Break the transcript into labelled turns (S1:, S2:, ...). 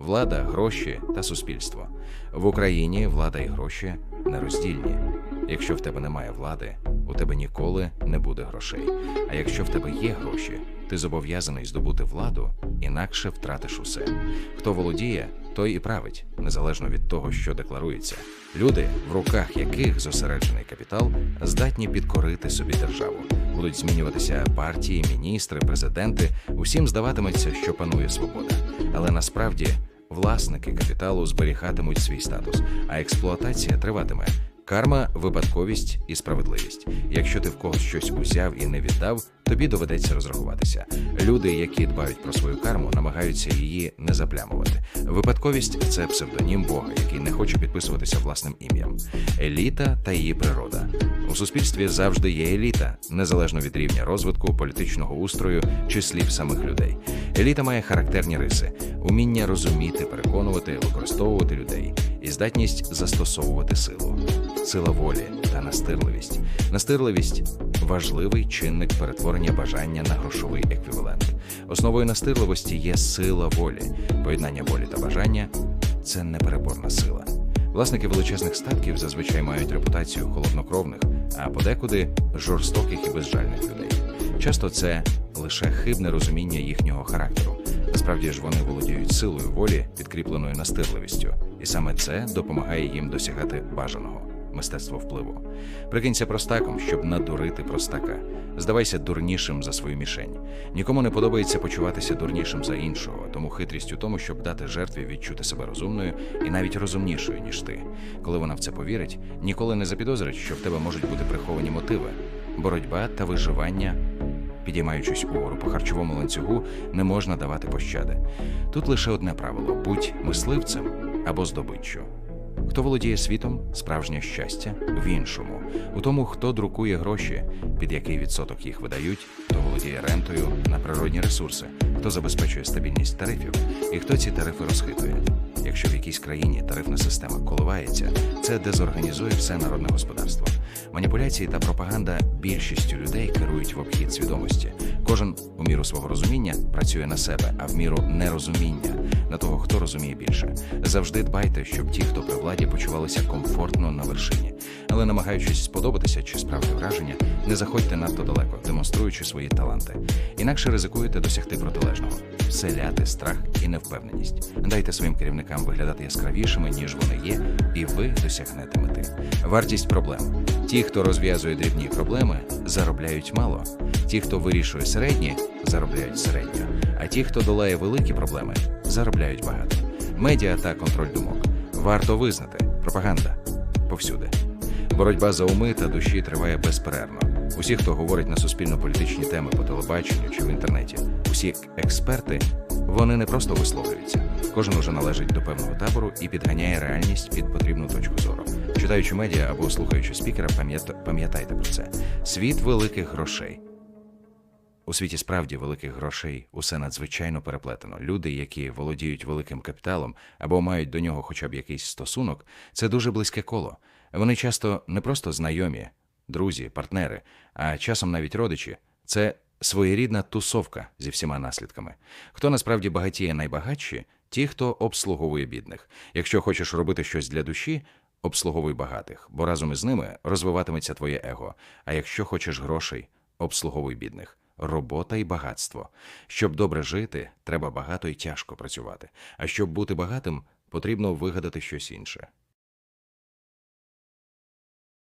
S1: влада, гроші та суспільство. В Україні влада і гроші нероздільні. Якщо в тебе немає влади, у тебе ніколи не буде грошей. А якщо в тебе є гроші, ти зобов'язаний здобути владу, інакше втратиш усе. Хто володіє, той і править, незалежно від того, що декларується. Люди, в руках яких зосереджений капітал, здатні підкорити собі державу. Будуть змінюватися партії, міністри, президенти. Усім здаватиметься, що панує свобода. Але насправді власники капіталу зберігатимуть свій статус, а експлуатація триватиме. Карма, випадковість і справедливість. Якщо ти в когось щось узяв і не віддав, тобі доведеться розрахуватися. Люди, які дбають про свою карму, намагаються її не заплямувати. Випадковість це псевдонім Бога, який не хоче підписуватися власним ім'ям. Еліта та її природа. У суспільстві завжди є еліта, незалежно від рівня розвитку, політичного устрою чи слів самих людей. Еліта має характерні риси: уміння розуміти, переконувати, використовувати людей і здатність застосовувати силу, сила волі та настирливість. Настирливість важливий чинник перетворення бажання на грошовий еквівалент. Основою настирливості є сила волі. Поєднання волі та бажання це непереборна сила. Власники величезних статків зазвичай мають репутацію холоднокровних, а подекуди жорстоких і безжальних людей. Часто це лише хибне розуміння їхнього характеру. Насправді ж вони володіють силою волі, підкріпленою настирливістю, і саме це допомагає їм досягати бажаного мистецтво впливу. Прикинься простаком, щоб надурити простака. Здавайся дурнішим за свою мішень. Нікому не подобається почуватися дурнішим за іншого, тому хитрість у тому, щоб дати жертві відчути себе розумною і навіть розумнішою, ніж ти. Коли вона в це повірить, ніколи не запідозрить, що в тебе можуть бути приховані мотиви, боротьба та виживання. Підіймаючись угору по харчовому ланцюгу, не можна давати пощади. Тут лише одне правило: будь мисливцем або здобиччю. Хто володіє світом, справжнє щастя в іншому, у тому, хто друкує гроші, під який відсоток їх видають, хто володіє рентою на природні ресурси, хто забезпечує стабільність тарифів і хто ці тарифи розхитує. Якщо в якійсь країні тарифна система коливається, це дезорганізує все народне господарство. Маніпуляції та пропаганда більшістю людей керують в обхід свідомості. Кожен у міру свого розуміння працює на себе, а в міру нерозуміння на того, хто розуміє більше. Завжди дбайте, щоб ті, хто при владі, почувалися комфортно на вершині. Але намагаючись сподобатися чи справити враження, не заходьте надто далеко, демонструючи свої таланти. Інакше ризикуєте досягти протилежного, вселяти страх і невпевненість. Дайте своїм керівникам виглядати яскравішими, ніж вони є, і ви досягнете мети. Вартість проблем. Ті, хто розв'язує дрібні проблеми, заробляють мало. Ті, хто вирішує середні, заробляють середньо. А ті, хто долає великі проблеми, заробляють багато. Медіа та контроль думок. Варто визнати пропаганда повсюди. Боротьба за уми та душі триває безперервно. Усі, хто говорить на суспільно-політичні теми по телебаченню чи в інтернеті, усі експерти, вони не просто висловлюються. Кожен уже належить до певного табору і підганяє реальність під потрібну точку зору. Читаючи медіа або слухаючи спікера, пам'ятайте про це. Світ великих грошей. У світі справді великих грошей усе надзвичайно переплетено. Люди, які володіють великим капіталом або мають до нього хоча б якийсь стосунок, це дуже близьке коло. Вони часто не просто знайомі, друзі, партнери, а часом навіть родичі. Це своєрідна тусовка зі всіма наслідками. Хто насправді багатіє найбагатші, ті, хто обслуговує бідних. Якщо хочеш робити щось для душі, обслуговуй багатих, бо разом із ними розвиватиметься твоє его. А якщо хочеш грошей, обслуговуй бідних. Робота і багатство. Щоб добре жити, треба багато і тяжко працювати. А щоб бути багатим, потрібно вигадати щось інше.